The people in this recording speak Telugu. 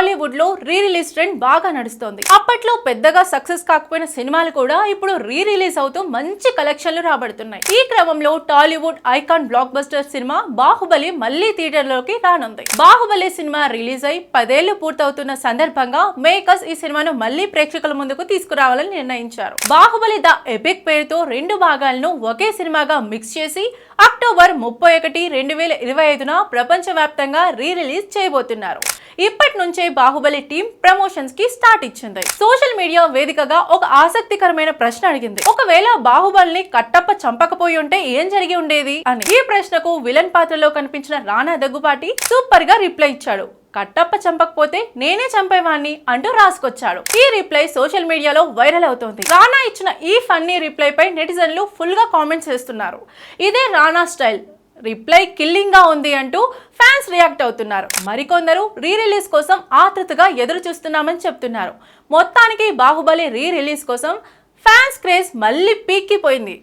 టాలీవుడ్లో రీ రిలీజ్ ట్రెండ్ బాగా నడుస్తోంది. అప్పట్లో పెద్దగా సక్సెస్ కాకపోయిన సినిమాలు కూడా ఇప్పుడు రీ రిలీజ్ అవుతూ మంచి కలెక్షన్లు రాబడుతున్నాయి. ఈ క్రమంలో Tollywood icon blockbuster cinema Baahubali మళ్ళీ థియేటర్లోకి రానుంది. బాహుబలి సినిమా రిలీజ్ అయి పదేళ్ళు పూర్తవుతున్న సందర్భంగా మేకర్స్ ఈ సినిమాను మళ్ళీ ప్రేక్షకుల ముందుకు తీసుకురావాలని నిర్ణయించారు. బాహుబలి ద ఎపిక్ పేరుతో రెండు భాగాలను ఒకే సినిమాగా మిక్స్ చేసి అక్టోబర్ ముప్పై ఒకటి రెండు వేల ఇరవై ఐదున ప్రపంచవ్యాప్తంగా రీ రిలీజ్ చేయబోతున్నారు. ఇప్పటి నుంచే బాహుబలి టీం ప్రమోషన్స్కి స్టార్ట్ ఇచ్చింది. సోషల్ మీడియా వేదికగా ఒక ఆసక్తికరమైన ప్రశ్న అడిగింది. ఒకవేళ బాహుబలిని కట్టప్ప చంపకపోయి ఉంటే ఏం జరిగి ఉండేది? అని. ఈ ప్రశ్నకు విలన్ పాత్రలో కనిపించిన రానా దగ్గుబాటి సూపర్గా రిప్లై ఇచ్చాడు. కట్టప్ప చంపకపోతే నేనే చంపేవాణ్ణి అంటూ రాసుకొచ్చాడు. ఈ రిప్లై సోషల్ మీడియాలో వైరల్ అవుతోంది. రానా ఇచ్చిన ఈ ఫన్నీ రిప్లై పై నెటిజన్లు ఫుల్గా కామెంట్స్ చేస్తున్నారు ఇదే రానా స్టైల్. రిప్లై కిల్లింగ్గా ఉంది అంటూ ఫ్యాన్స్ రియాక్ట్ అవుతున్నారు. మరికొందరు రీ రిలీజ్ కోసం ఆతృతగా ఎదురు చూస్తున్నామని చెప్తున్నారు. మొత్తానికి బాహుబలి రీ రిలీజ్ కోసం ఫ్యాన్స్ క్రేజ్ మళ్ళీ పీక్కిపోయింది.